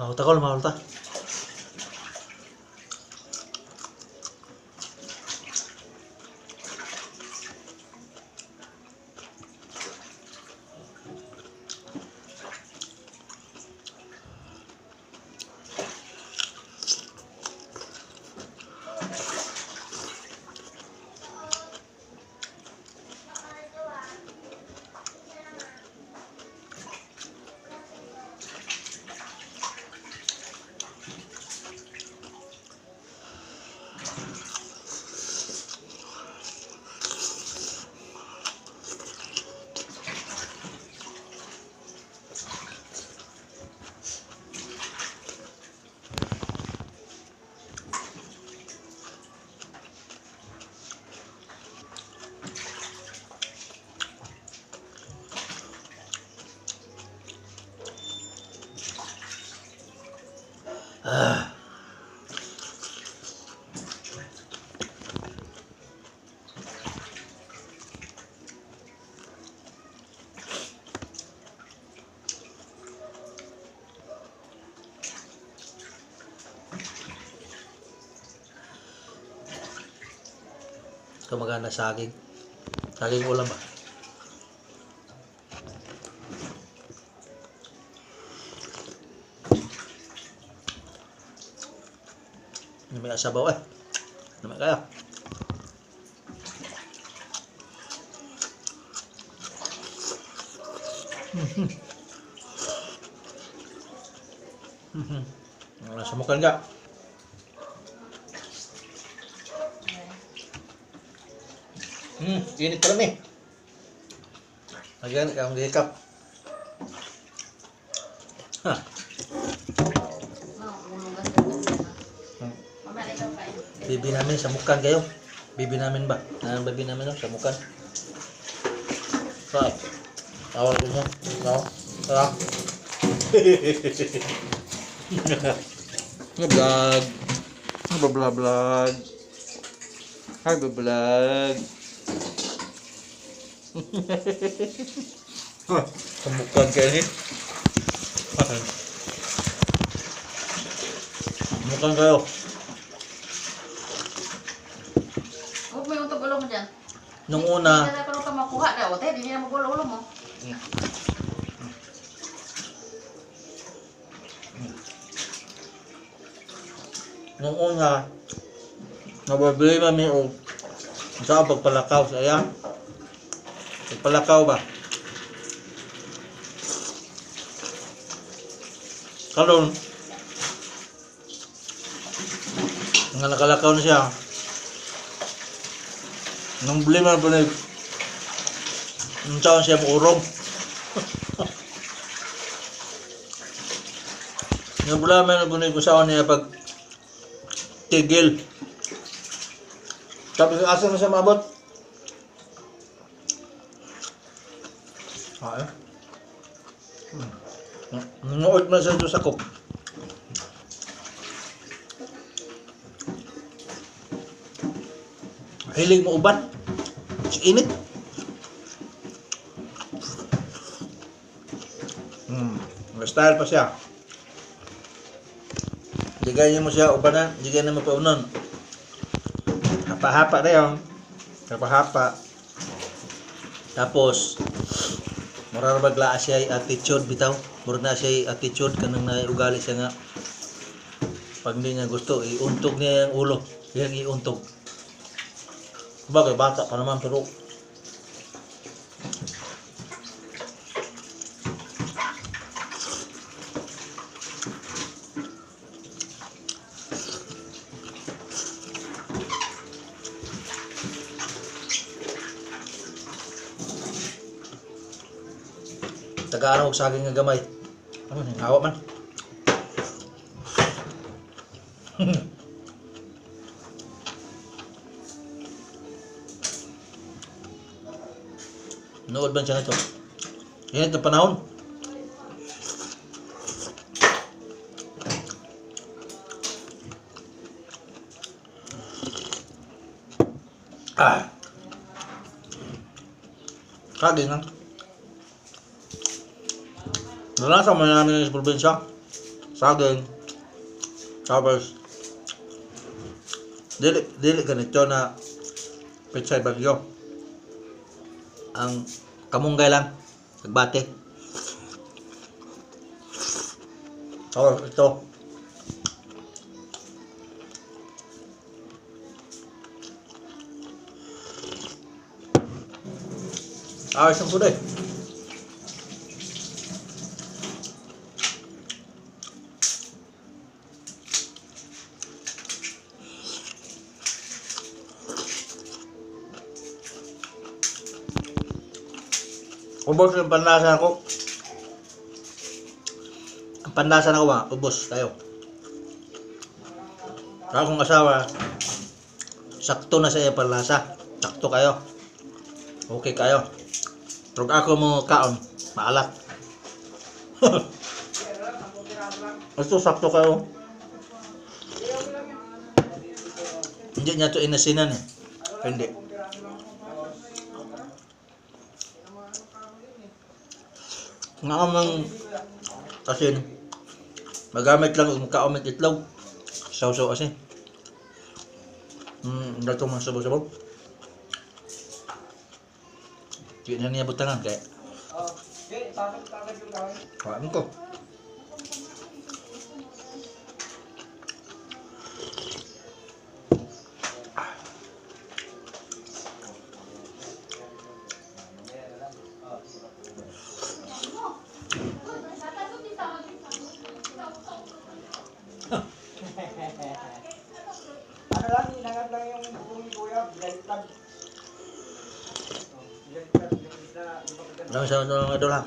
हौ त कल्मा Kumagana saging. Saging ulam ba? May asabaw eh. Naman kaya. Wala sumukan ka. Hmm, init pa lang eh. Ayan, kang hikap. Ha, bibi namin sa mukan kayo. Bibi namin ba? Ah, bibi namin no, sa mukan. Right. Awal ko mo. No? Tara. Nag-vlog. Nag-vlog. Nag-vlog. Sa mukan kayo ni. Mukan kayo. Huwag mo yung ulo mo dyan. Nung una, Hindi na ka ka makuha na. O, te, hindi na magulo-ulo mo. nung una, nababili kami o sa pagpalakaw sa iya. Pagpalakaw ba? Karon, nga nakalakaw na siya. Nung bili man pa nag nung taon siya urong. Nung bula man na ko sa niya pag tigil. Sabi ko, asa na siya maabot? Ay. Hmm. Nunood man doon sa kop. Hilig mo uban. Sa init. Hmm. Style pa siya. Jigay niyo mo siya ubanan, jigay na mo pa unon. Hapa-hapa na yun. Hapa-hapa. Tapos, mura na bagla siya attitude bitaw. Mura na siya attitude kanang naiugali siya nga. Pag hindi niya gusto, iuntog niya yung ulo. Yan iuntog. Bagay, bata pa naman pero taga-ano og saging gamay. Ano, hawa man. Nood ba siya nito? Yan ito panahon. Ah. Kagin lang. Narasa mo namin sa probinsya. saging, tapos, dili, dili ganito na pitsay bagyo. Ang kamunggay lang, nagbate. Tapos ito, ayos ang puday. Ubos yung panlasa ko. Ang panlasa na ko ba? Ubos tayo. Sa akong asawa, sakto na sa iyang panlasa. Sakto kayo. Okay kayo. Pero ako mo kaon, maalat. Ito sakto kayo. Hindi niya to inasinan eh. Hindi. Nga mang asin. Magamit lang kung kaomit itlog. Sausaw asin. Hmm, dato mga sabaw-sabaw. Hindi na niya butangan kaya. Kain ko. Ano lang, inangat lang yung bubong ni Kuya, lang. Oh, bigay lang, bigay na, yung. Lang sa idol ha.